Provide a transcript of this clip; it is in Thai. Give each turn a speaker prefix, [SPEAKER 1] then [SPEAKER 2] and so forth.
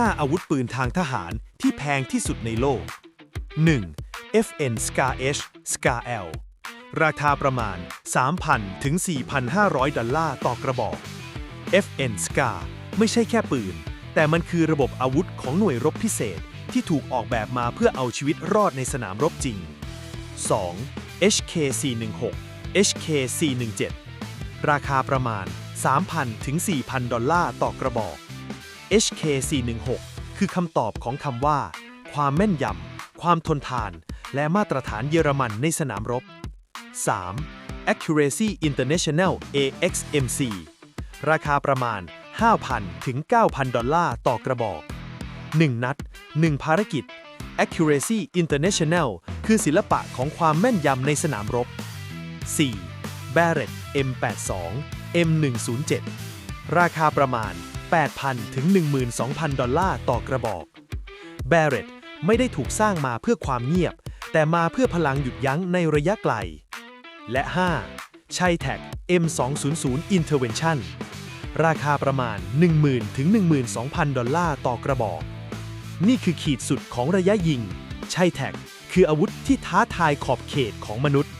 [SPEAKER 1] 5 อาวุธปืนทางทหารที่แพงที่สุดในโลก 1. FN Scar H Scar L ราคาประมาณ 3,000 ถึง 4,500 ดอลลาร์ต่อกระบอก FN Scar ไม่ใช่แค่ปืน แต่มันคือระบบอาวุธของหน่วยรบพิเศษที่ถูกออกแบบมาเพื่อเอาชีวิตรอดในสนามรบจริง 2. HK 416 HK 417 ราคาประมาณ 3,000 ถึง 4,000 ดอลลาร์ต่อกระบอก HK 416 คือคำตอบของคำว่า ความแม่นยำ ความทนทาน และมาตรฐานเยอรมันในสนามรบ 3. Accuracy International AXMC ราคาประมาณ 5,000 ถึง 9,000 ดอลลาร์ต่อกระบอก 1 นัด 1 ภารกิจ Accuracy International คือศิลปะของความแม่นยำในสนามรบ 4. Barrett M82 M107 ราคาประมาณ 8,000 ถึง 12,000 ดอลลาร์ต่อกระบอก Barrett ไม่ได้ถูกสร้างมาเพื่อความเงียบ แต่มาเพื่อพลังหยุดยั้งในระยะไกล และ 5. ชัยแท็ก M200 Intervention ราคาประมาณ 10,000 ถึง 12,000 ดอลลาร์ต่อกระบอก นี่คือขีดสุดของระยะยิงชัยแท็กคืออาวุธที่ท้าทายขอบเขตของมนุษย์